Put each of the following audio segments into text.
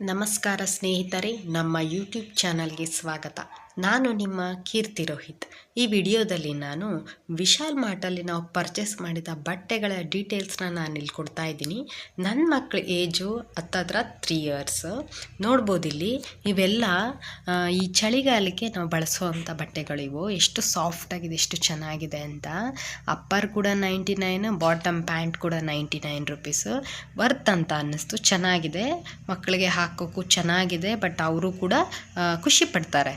ನಮಸ್ಕಾರ ಸ್ನೇಹಿತರೆ ನಮ್ಮ ಯೂಟ್ಯೂಬ್ ಚಾನಲ್ಗೆ ಸ್ವಾಗತ. ನಾನು ನಿಮ್ಮ ಕೀರ್ತಿ ರೋಹಿತ್. ಈ ವಿಡಿಯೋದಲ್ಲಿ ನಾನು ವಿಶಾಲ್ ಮಾರ್ಟಲ್ಲಿ ನಾವು ಪರ್ಚೇಸ್ ಮಾಡಿದ ಬಟ್ಟೆಗಳ ಡೀಟೇಲ್ಸ್ನ ನಾನು ಇಲ್ಲಿ ಕೊಡ್ತಾ ಇದ್ದೀನಿ. ನನ್ನ ಮಕ್ಕಳ ಏಜು ಹತ್ತತ್ರ ತ್ರೀ ಇಯರ್ಸ್ ನೋಡ್ಬೋದು ಇಲ್ಲಿ ಇವೆಲ್ಲ ಈ ಚಳಿಗಾಲಕ್ಕೆ ನಾವು ಬಳಸುವಂಥ ಬಟ್ಟೆಗಳಿವು ಎಷ್ಟು ಸಾಫ್ಟಾಗಿದೆ ಎಷ್ಟು ಚೆನ್ನಾಗಿದೆ ಅಂತ. ಅಪ್ಪರ್ ಕೂಡ ನೈಂಟಿ ನೈನ್ ಬಾಟಮ್ ಪ್ಯಾಂಟ್ ಕೂಡ ನೈಂಟಿ ನೈನ್ ರುಪೀಸ್ ವರ್ತ್ ಅಂತ ಅನ್ನಿಸ್ತು. ಚೆನ್ನಾಗಿದೆ. ಮಕ್ಕಳಿಗೆ ಹಾಕೋಕ್ಕೂ ಚೆನ್ನಾಗಿದೆ ಬಟ್ ಅವರು ಕೂಡ ಖುಷಿ ಪಡ್ತಾರೆ.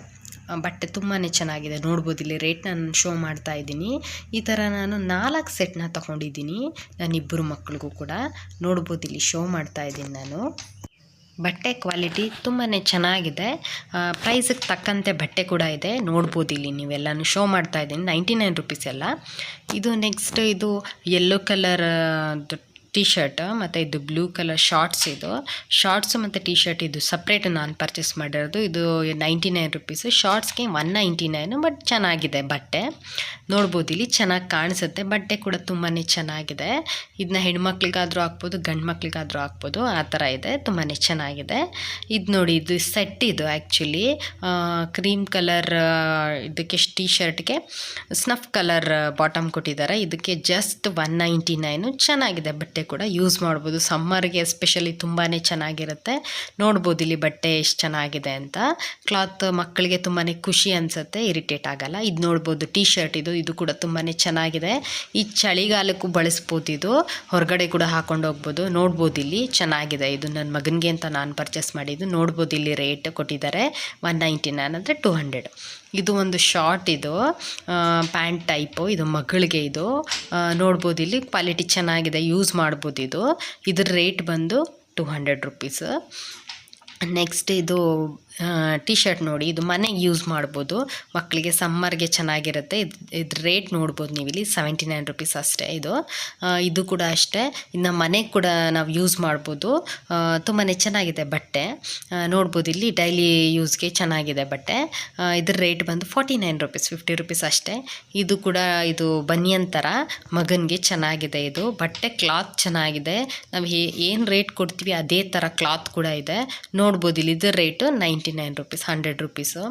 ಬಟ್ಟೆ ತುಂಬಾ ಚೆನ್ನಾಗಿದೆ. ನೋಡ್ಬೋದು ಇಲ್ಲಿ ರೇಟ್ ನಾನು ಶೋ ಮಾಡ್ತಾ ಇದ್ದೀನಿ. ಈ ಥರ ನಾನು ನಾಲ್ಕು ಸೆಟ್ನ ತಗೊಂಡಿದ್ದೀನಿ. ನಾನಿಬ್ಬರು ಮಕ್ಕಳಿಗೂ ಕೂಡ. ನೋಡ್ಬೋದು ಇಲ್ಲಿ ಶೋ ಮಾಡ್ತಾ ಇದ್ದೀನಿ ನಾನು. ಬಟ್ಟೆ ಕ್ವಾಲಿಟಿ ತುಂಬಾ ಚೆನ್ನಾಗಿದೆ. ಪ್ರೈಸಿಗೆ ತಕ್ಕಂತೆ ಬಟ್ಟೆ ಕೂಡ ಇದೆ. ನೋಡ್ಬೋದು ಇಲ್ಲಿ ನೀವೆಲ್ಲನೂ ಶೋ ಮಾಡ್ತಾ ಇದ್ದೀನಿ. ನೈಂಟಿ ನೈನ್ ರುಪೀಸ್ ಎಲ್ಲ ಇದು ನೆಕ್ಸ್ಟ್ ಇದು ಯೆಲ್ಲೋ ಕಲರ್ ಟಿ ಶರ್ಟ್ ಮತ್ತು ಇದು ಬ್ಲೂ ಕಲರ್ ಶಾರ್ಟ್ಸ್ ಇದು. ಶಾರ್ಟ್ಸ್ ಮತ್ತು ಟಿ ಶರ್ಟ್ ಇದು ಸಪ್ರೇಟ್ ನಾನು ಪರ್ಚೇಸ್ ಮಾಡಿರೋದು. ಇದು ನೈಂಟಿ ನೈನ್ ರುಪೀಸು ಶಾರ್ಟ್ಸ್ಗೆ ಒನ್ ನೈಂಟಿ ನೈನು ಬಟ್ ಚೆನ್ನಾಗಿದೆ ಬಟ್ಟೆ. ನೋಡ್ಬೋದು ಇಲ್ಲಿ ಚೆನ್ನಾಗಿ ಕಾಣಿಸುತ್ತೆ. ಬಟ್ಟೆ ಕೂಡ ತುಂಬಾ ಚೆನ್ನಾಗಿದೆ. ಇದನ್ನ ಹೆಣ್ಮಕ್ಳಿಗಾದರೂ ಹಾಕ್ಬೋದು ಗಂಡು ಮಕ್ಳಿಗಾದರೂ ಹಾಕ್ಬೋದು. ಆ ಥರ ಇದೆ. ತುಂಬಾ ಚೆನ್ನಾಗಿದೆ. ಇದು ನೋಡಿ, ಇದು ಸೆಟ್ ಇದು ಆ್ಯಕ್ಚುಲಿ ಕ್ರೀಮ್ ಕಲರ್ ಇದಕ್ಕೆ ಟಿ ಶರ್ಟ್ಗೆ ಸ್ನಫ್ ಕಲರ್ ಬಾಟಮ್ ಕೊಟ್ಟಿದ್ದಾರೆ. ಇದಕ್ಕೆ ಜಸ್ಟ್ ಒನ್ ನೈಂಟಿ ನೈನು ಚೆನ್ನಾಗಿದೆ ಬಟ್ಟೆ ಕೂಡ ಯೂಸ್ ಮಾಡ್ಬೋದು. ಸಮ್ಮರ್ಗೆ ಎಸ್ಪೆಷಲಿ ತುಂಬಾ ಚೆನ್ನಾಗಿರುತ್ತೆ. ನೋಡ್ಬೋದು ಇಲ್ಲಿ ಬಟ್ಟೆ ಎಷ್ಟು ಚೆನ್ನಾಗಿದೆ ಅಂತ. ಕ್ಲಾತ್ ಮಕ್ಕಳಿಗೆ ತುಂಬಾ ಖುಷಿ ಅನಿಸುತ್ತೆ ಇರಿಟೇಟ್ ಆಗಲ್ಲ. ಇದು ನೋಡ್ಬೋದು ಟಿ ಶರ್ಟ್ ಇದು ಇದು ಕೂಡ ತುಂಬಾ ಚೆನ್ನಾಗಿದೆ. ಈ ಚಳಿಗಾಲಕ್ಕೂ ಬಳಸ್ಬೋದು ಇದು. ಹೊರಗಡೆ ಕೂಡ ಹಾಕೊಂಡು ಹೋಗ್ಬೋದು. ನೋಡ್ಬೋದು ಇಲ್ಲಿ ಚೆನ್ನಾಗಿದೆ ಇದು. ನನ್ನ ಮಗನಿಗೆ ಅಂತ ನಾನು ಪರ್ಚೇಸ್ ಮಾಡಿದ್ದು. ನೋಡ್ಬೋದು ಇಲ್ಲಿ ರೇಟ್ ಕೊಟ್ಟಿದ್ದಾರೆ. ಒನ್ ನೈಂಟಿ ನೈನ್ ಅಂದರೆ ಟೂ ಹಂಡ್ರೆಡ್ ಇದು ಒಂದು ಶಾರ್ಟ್ ಇದು. ಪ್ಯಾಂಟ್ ಟೈಪು ಇದು ಮಗಳಿಗೆ ಇದು. ನೋಡ್ಬೋದು ಇಲ್ಲಿ ಕ್ವಾಲಿಟಿ ಚೆನ್ನಾಗಿದೆ ಯೂಸ್ ಮಾಡ್ಬೋದು ಇದು. ಇದ್ರ ರೇಟ್ ಬಂದು ಟು ಹಂಡ್ರೆಡ್ ರುಪೀಸ್ ನೆಕ್ಸ್ಟ್ ಇದು ಟಿ ಶರ್ಟ್ ನೋಡಿ, ಇದು ಮನೆಗೆ ಯೂಸ್ ಮಾಡ್ಬೋದು. ಮಕ್ಕಳಿಗೆ ಸಮ್ಮರ್ಗೆ ಚೆನ್ನಾಗಿರುತ್ತೆ. ಇದು ಇದ್ರ ರೇಟ್ ನೋಡ್ಬೋದು ನೀವು ಇಲ್ಲಿ ಸೆವೆಂಟಿ ನೈನ್ ರುಪೀಸ್ ಅಷ್ಟೇ ಇದು. ಇದು ಕೂಡ ಅಷ್ಟೇ. ಇನ್ನು ಮನೆಗೆ ಕೂಡ ನಾವು ಯೂಸ್ ಮಾಡ್ಬೋದು. ತುಂಬಾ ಚೆನ್ನಾಗಿದೆ ಬಟ್ಟೆ. ನೋಡ್ಬೋದು ಇಲ್ಲಿ ಡೈಲಿ ಯೂಸ್ಗೆ ಚೆನ್ನಾಗಿದೆ ಬಟ್ಟೆ. ಇದ್ರ ರೇಟ್ ಬಂದು forty nine rupees fifty rupees ಅಷ್ಟೇ. ಇದು ಕೂಡ, ಇದು ಬನಿಯನ್ ಥರ ಮಗನಿಗೆ ಚೆನ್ನಾಗಿದೆ ಇದು. ಬಟ್ಟೆ ಕ್ಲಾತ್ ಚೆನ್ನಾಗಿದೆ. ನಾವು ಏನು ರೇಟ್ ಕೊಡ್ತೀವಿ, ಅದೇ ಥರ ಕ್ಲಾತ್ ಕೂಡ ಇದೆ. ನೋಡ್ಬೋದು ಇಲ್ಲಿ. ಇದು rate ninety nine rupees hundred rupees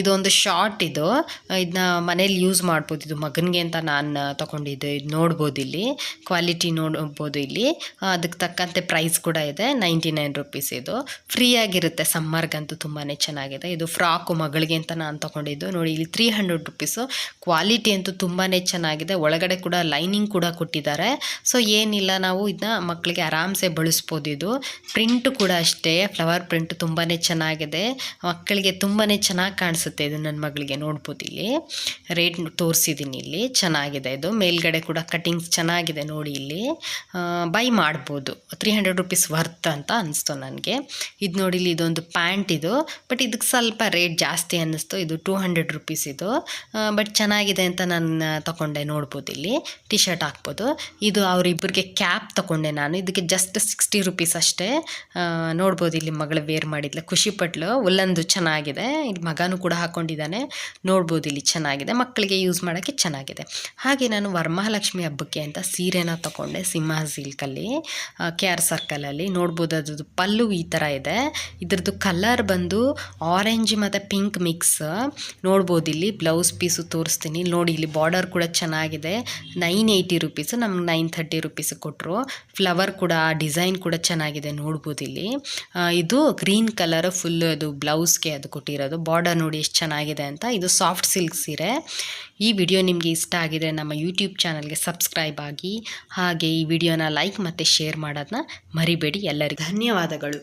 ಇದೊಂದು ಶಾರ್ಟ್ ಇದು. ಇದನ್ನ ಮನೇಲಿ ಯೂಸ್ ಮಾಡ್ಬೋದು. ಇದು ಮಗನಿಗೆ ಅಂತ ನಾನು ತೊಗೊಂಡಿದ್ದೆ. ಇದು ನೋಡ್ಬೋದು ಇಲ್ಲಿ. ಕ್ವಾಲಿಟಿ ನೋಡ್ಬೋದು ಇಲ್ಲಿ. ಅದಕ್ಕೆ ತಕ್ಕಂತೆ ಪ್ರೈಸ್ ಕೂಡ ಇದೆ. ನೈಂಟಿ ನೈನ್ ರುಪೀಸ್ ಇದು. ಫ್ರೀ ಆಗಿರುತ್ತೆ. ಸಮ್ಮರ್ಗಂತೂ ತುಂಬಾ ಚೆನ್ನಾಗಿದೆ. ಇದು ಫ್ರಾಕು ಮಗಳಿಗೆ ಅಂತ ನಾನು ತೊಗೊಂಡಿದ್ದು. ನೋಡಿ, ಇಲ್ಲಿ ತ್ರೀ ಹಂಡ್ರೆಡ್ ರುಪೀಸು ಕ್ವಾಲಿಟಿ ಅಂತೂ ತುಂಬಾ ಚೆನ್ನಾಗಿದೆ. ಒಳಗಡೆ ಕೂಡ ಲೈನಿಂಗ್ ಕೂಡ ಕೊಟ್ಟಿದ್ದಾರೆ. ಸೊ ಏನಿಲ್ಲ ನಾವು ಇದನ್ನ ಮಕ್ಕಳಿಗೆ ಆರಾಮ್ಸೆ ಬಳಸ್ಬೋದು ಇದು. ಪ್ರಿಂಟ್ ಕೂಡ ಅಷ್ಟೇ. ಫ್ಲವರ್ ಪ್ರಿಂಟ್ ತುಂಬಾ ಚೆನ್ನಾಗಿದೆ. ಮಕ್ಕಳಿಗೆ ತುಂಬಾ ಚೆನ್ನಾಗಿ ಕಾಣಿಸುತ್ತೆ ಇದು ನನ್ನ ಮಗಳಿಗೆ ನೋಡ್ಬೋದು ಇಲ್ಲಿ ರೇಟ್ ತೋರಿಸಿದ್ದೀನಿ ಇಲ್ಲಿ. ಚೆನ್ನಾಗಿದೆ ಇದು. ಮೇಲ್ಗಡೆ ಕೂಡ ಕಟಿಂಗ್ಸ್ ಚೆನ್ನಾಗಿದೆ ನೋಡಿ ಇಲ್ಲಿ. ಬೈ ಮಾಡ್ಬೋದು. ತ್ರೀ ಹಂಡ್ರೆಡ್ ರುಪೀಸ್ ವರ್ತ್ ಅಂತ ಅನಿಸ್ತು ನನಗೆ. ಇದು ನೋಡಿ ಇಲ್ಲಿ ಇದೊಂದು ಪ್ಯಾಂಟ್ ಇದು. ಬಟ್ ಇದಕ್ಕೆ ಸ್ವಲ್ಪ ರೇಟ್ ಜಾಸ್ತಿ ಅನ್ನಿಸ್ತು. ಇದು ಟೂ ಹಂಡ್ರೆಡ್ ರುಪೀಸ್ ಇದು. ಬಟ್ ಚೆನ್ನಾಗಿದೆ ಅಂತ ನಾನು ತಗೊಂಡೆ ನೋಡ್ಬೋದು ಇಲ್ಲಿ. ಟಿ ಶರ್ಟ್ ಹಾಕ್ಬೋದು. ಇದು ಅವರಿಬ್ಬರಿಗೆ ಕ್ಯಾಪ್ ತಗೊಂಡೆ ನಾನು. ಇದಕ್ಕೆ ಜಸ್ಟ್ ಸಿಕ್ಸ್ಟಿ ರುಪೀಸ್ ಅಷ್ಟೇ. ನೋಡ್ಬೋದು ಇಲ್ಲಿ ಮಗಳು ವೇರ್ ಮಾಡಿದ್ಲು ಖುಷಿ ಪಟ್ಲು ಉಲ್ಲಂದು ಚೆನ್ನಾಗಿದೆ ಇಲ್ಲಿ ಮಗನೂ ಕೂಡ ಹಾಕ್ಕೊಂಡಿದ್ದಾನೆ ನೋಡ್ಬೋದು ಇಲ್ಲಿ ಚೆನ್ನಾಗಿದೆ ಮಕ್ಕಳಿಗೆ ಯೂಸ್ ಮಾಡೋಕ್ಕೆ ಚೆನ್ನಾಗಿದೆ. ಹಾಗೆ ನಾನು ವರಮಹಾಲಕ್ಷ್ಮಿ ಹಬ್ಬಕ್ಕೆ ಅಂತ ಸೀರೆನ ತಗೊಂಡೆ ಸಿಂಹ ಸಿಲ್ಕಲ್ಲಿ ಕೆ ಆರ್ ಸರ್ಕಲಲ್ಲಿ ನೋಡ್ಬೋದು ಅದ್ರದ್ದು ಪಲ್ಲು ಈ ಥರ ಇದೆ. ಇದ್ರದ್ದು ಕಲರ್ ಬಂದು ಆರೆಂಜ್ ಮತ್ತು ಪಿಂಕ್ ಮಿಕ್ಸ್ ನೋಡ್ಬೋದು ಇಲ್ಲಿ ಬ್ಲೌಸ್ ಪೀಸು ತೋರಿಸ್ತೀನಿ. ನೋಡಿ ಇಲ್ಲಿ ಬಾರ್ಡರ್ ಕೂಡ ಚೆನ್ನಾಗಿದೆ. ನೈನ್ ಏಯ್ಟಿ ರುಪೀಸು ನಮ್ಗೆ ನೈನ್ ಥರ್ಟಿ ರುಪೀಸ್ ಕೊಟ್ಟರು ಫ್ಲವರ್ ಕೂಡ ಡಿಸೈನ್ ಕೂಡ ಚೆನ್ನಾಗಿದೆ ನೋಡ್ಬೋದು ಇಲ್ಲಿ. ಆ, ಇದು ಗ್ರೀನ್ ಕಲರ್ ಫುಲ್ ಅದು ಬ್ಲೌಸ್ಗೆ ಅದು ಕೊಟ್ಟಿರೋದು. ಬಾರ್ಡರ್ ನೋಡಿ ಎಷ್ಟು ಚೆನ್ನಾಗಿದೆ ಅಂತ. ಇದು ಸಾಫ್ಟ್ ಸಿಲ್ಕ್ ಸೀರೆ. ಈ ವಿಡಿಯೋ ನಿಮಗೆ ಇಷ್ಟ ಆಗಿದೆ ನಮ್ಮ ಯೂಟ್ಯೂಬ್ ಚಾನಲ್ಗೆ ಸಬ್ಸ್ಕ್ರೈಬ್ ಆಗಿ ಹಾಗೆ ಈ ವಿಡಿಯೋನ ಲೈಕ್ ಮತ್ತು ಶೇರ್ ಮಾಡೋದನ್ನ ಮರಿಬೇಡಿ. ಎಲ್ಲರಿಗೂ ಧನ್ಯವಾದಗಳು.